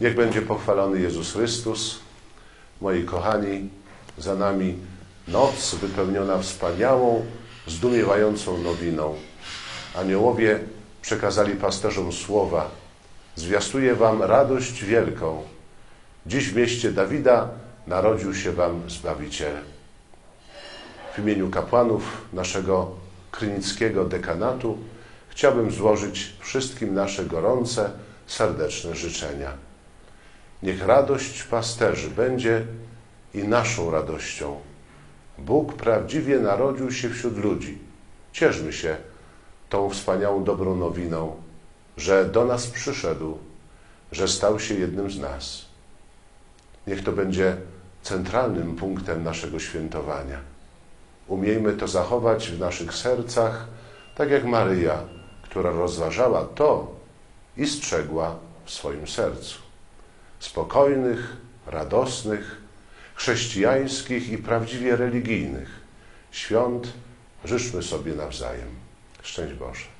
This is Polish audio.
Niech będzie pochwalony Jezus Chrystus. Moi kochani, za nami noc wypełniona wspaniałą, zdumiewającą nowiną. Aniołowie przekazali pasterzom słowa. Zwiastuję wam radość wielką. Dziś w mieście Dawida narodził się wam Zbawiciel. W imieniu kapłanów naszego krynickiego dekanatu chciałbym złożyć wszystkim nasze gorące, serdeczne życzenia. Niech radość pasterzy będzie i naszą radością. Bóg prawdziwie narodził się wśród ludzi. Cieszmy się tą wspaniałą dobrą nowiną, że do nas przyszedł, że stał się jednym z nas. Niech to będzie centralnym punktem naszego świętowania. Umiejmy to zachować w naszych sercach, tak jak Maryja, która rozważała to i strzegła w swoim sercu. Spokojnych, radosnych, chrześcijańskich i prawdziwie religijnych świąt życzmy sobie nawzajem. Szczęść Boże.